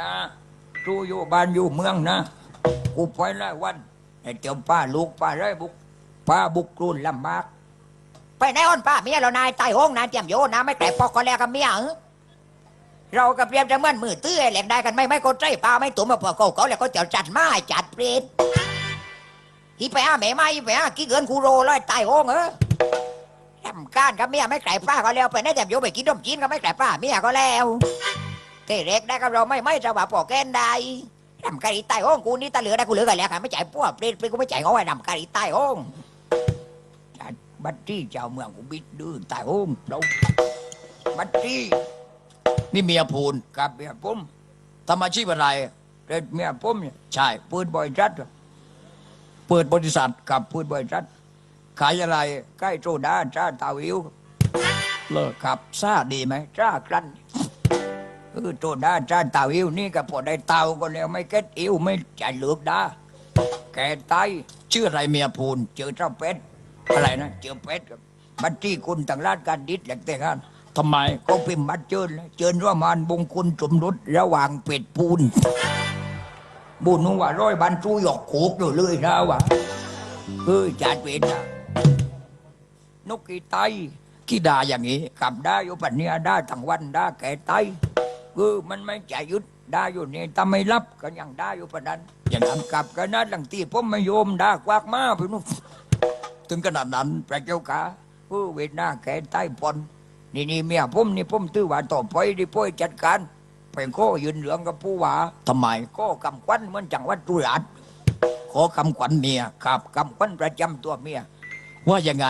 นะรู้อยู่บ้านอยู่เมืองนะกูไปหลายวันไอ้เจ้าป้าลูกป้าไรบุกป้าบุกกรุนลำบากไปไหนอ้อนป้าเมียเรานายใต้ห้องนายเตรียมโยนนะไม่แกลปอกก็แล้วกับเมียเออเรากับเปรียบจะเมือนมือตื้อแหลกได้กันไม่ไม่ก็ใจป้าไม่ตุ่มมาพอเขาเขาแล้วก็จะจัดมาจัดเปรตอีไปอาแม่ไม่อีไปอากี่เกินคูโรเลยใต้ห้องเออทำการกับเมียไม่แกลป้าก็แล้วไปไหนเตรียมโยไปกินนมจีนก็ไม่แกลป้าเมียก็แล้ว เทเล็กได้กับเราไม่ไม่จะว่าปอกแกนได้ทำการอีใต้ห้องกูนี่ตาเหลือได้กูเหลือกันแล้วกันไม่จ่ายพวกเปรตกูไม่จ่ายเขาไว้ทำการอีใต้ห้องบัตรที่เจ้าเมืองกูบิดดื้อตายโอ้มเราบัตรที่นี่เมียพูนกับเมียผมทำอาชีพอะไรเด็ดเมียผมเนี่ยใช่ปืนบอยจัดเปิดบริษัทกับปืนบอยจัดขายอะไรใกล้โซดาจ้าตาวิวเลิกครับซาดีไหมจ้ากลัน เออโซดาจ้าตาวิวนี่ก็พอได้เต่าก็แล้วไม่เก็ตอิวไม่ใจเลือกดาแกตายชื่ออะไรเมียพูนเจอเจ้าเป็ดอะไรนะเจอเป็ดบัตรที่คุณต่างราชการดิษแหลกแต่งงานทำไมก็พิมพ์บัตรเชิญเลยเชิญร่วมานบงคุณสมรสระหว่างเป็ดปูนบุญนึกว่าร้อยบันจูหยอกโขกอยู่เลยนะวะเฮ้ยจัดเป็ดนะนกกีไตขี้ด่าอย่างนี้กลับได้อยู่ปัจเนียได้ทั้งวันได้แก่ไต เออมันไม่จะหยุดได้อยู่นี่ถ้าไม่รับก็ยังได้อยู่ประนั้นอย่างนั้นกลับกันนะหลังตีผมไม่โยมได้กวากมาพี่นุ่มถึงขนาดนั้นพระเจ้าค่ะเออเวทนาแก่ไตปนนี่นี่เมียผมนี่ผมตื้อว่าต่อไปดิพ่อยจัดการไปโค้ยืนเหลืองกับผู้ว่าทำไมก็กำควันเหมือนจังหวัดตุรัสขอคำขวัญเมียกับกำควันประจำตัวเมียว่ายังไง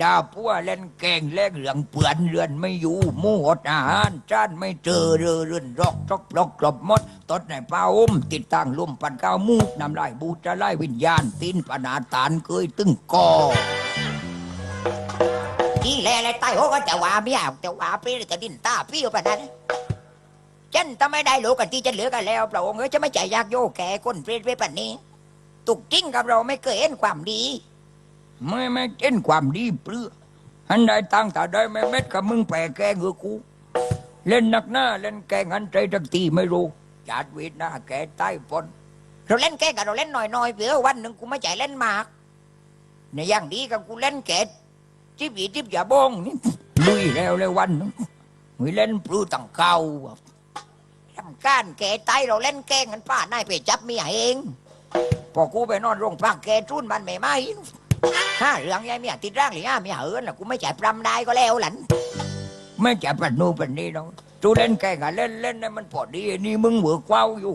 ดาพัวเล่นแกงแลกเหลืองเปือนเรือนไม่อยู่หมูอดอาหารจานไม่เจอเรือเรือนรอกจอกปลอกกรบมดตดในป้าอุ้มติดตั้งลมปันก้าวมูกนำลายบูจะไล่วิญญาณตีนปนาตานเคยตึงกอที่แลอะไรใต้ห้องก็จะว่าเมียจะว่าเปรตจะดินตาพี่ปะนั้นฉันทำไม่ได้รู้กันที่จะเหลือกันแล้วพระองค์เอ้ยจะไม่ใจยากโยแก่คนเปรตไปปะนี้ตุกจริงกับเราไม่เคยเห็นความดี ไม่ไม่เช่นความดีเปลือหันได้ตั้งแต่ได้ไม่เม็ดกับมึงแปรแกงเงือกู เล่นหนักหน้าเล่นแกงหันใจทักทีไม่รู้จัดเวทหน้าแกใต้ปนเราเล่นแก่กับเราเล่นหน่อยๆเผื่อวันหนึ่งกูไม่ใจเล่นมากในอย่างดีกับกูเล่นแก่จิบหยีจิบอย่าบงนี่ลุยแล้วเลยวันหนึงมีเล่นปลื้ตั้งเก่าทำการแก่ไตเราเล่นแกงกันป้านายไปจับเมียเองพอกูไปนอนโรงพักแกจุนมันไม่ไหม ห้าเรื่องยายเมียติดร่างหรือห้าเมียเหินล่ะกูไม่จ่ายปรำได้ก็แล้วหลันไม่จะปัดนูนปัดนี้น้องจูเล่นแกงอะเล่นเล่นให้มันพอดีนี่มึงเหวือเว้าอยู่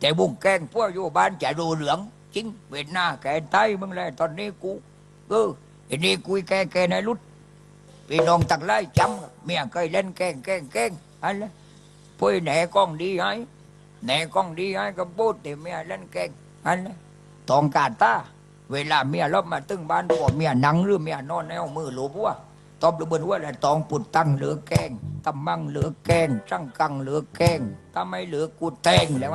แต่บุงแกงพวกอยู่บ้านจะดูเหลืองจริงเวทหน้าแกใต้มึงเลยตอนนี้กูเออไอ้นี่กุยแกแกในรุดพี่น้องตักไล่จำเมียเคยเล่นแกงแกงแกงอะไรพ่อยแหนกล้องดีให้แหนกล้องดีให้ก็พูดแต่เมียเล่นแกงอะไรตองกาตา เวลาเมียรบมาตึ้งบ้านพวกเมียนั่งหรือเมียนอนแนวมือหลูบัวตอบระเบิดว่าแต่ตองปุดตั้งเหลือแกงตำมังเหลือแกงจังกังเหลือแกงถ้าไม่เหลือกูแทงแล้ว